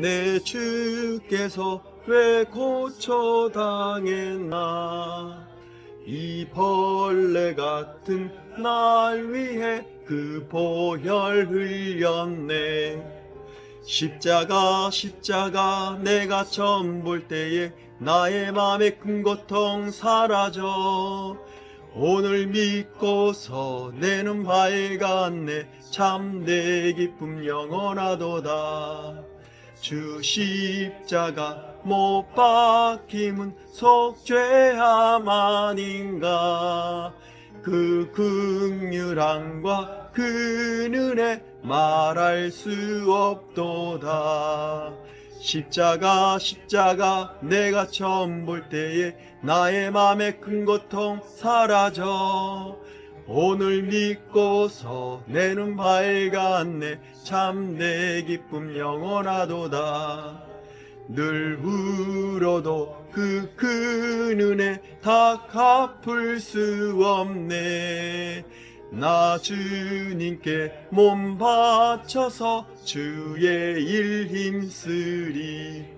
내 주께서 왜 고초당했나? 이 벌레 같은 날 위해 그 보혈 흘렸네. 십자가 십자가 내가 처음 볼 때에 나의 맘의 큰 고통 사라져. 오늘 믿고서 내눈 밝았네. 참 내 기쁨 영원하도다 주 십자가 못 박힘은 속죄함 아닌가? 그 극률함과 그 은혜 말할 수 없도다. 십자가 십자가 내가 처음 볼 때에 나의 맘의 큰 고통 사라져 오늘 믿고서 내눈 밝았네. 참 내 기쁨 영원하도다. 늘 울어도 그 큰 은혜 다 갚을 수 없네. 나 주님께 몸 바쳐서 주의 일 힘쓰리